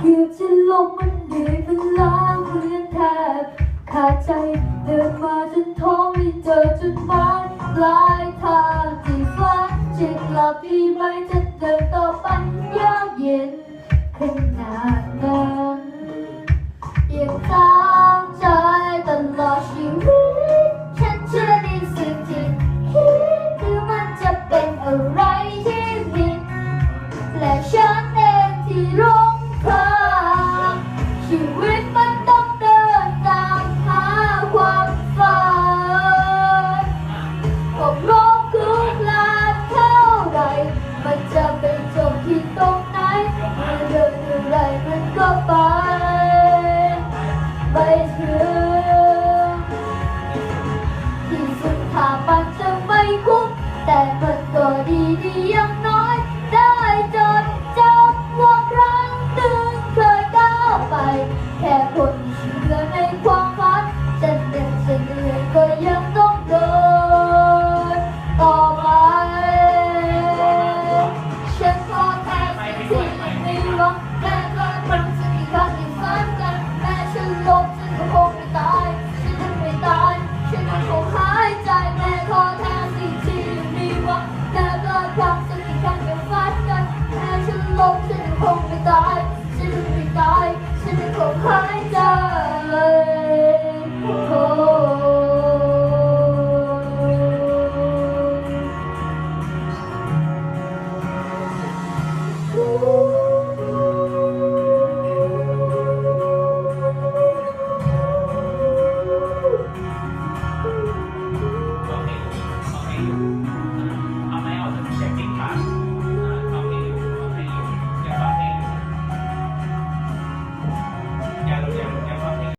เกือบจะลมมันเหนื่มันล้างเรือนแทบขาดใจเดินมาจนท้องไม่เจอจุดหมายปลายทางที่ฟ้าเจ็บหลับที่ไม่จะเดินต่อไปยากเย็นขนาดนั้นยังตามใจตลอดชีวิตฉันเชื่อในสิ่งที่คิดคือมันจะเป็นอะไรที่มีและฉันเองที่รู้ แต่มันก็ดีดีๆอย่างน้อย ได้จดจำว่าครั้งหนึ่งเคยก้าวไป แค่คนเชื่อในความฝันจะเหน็ดจะเหนื่อยก็ยังต้องเดินต่อไป ฉันขอแทนสิ่งที่ไม่หวัง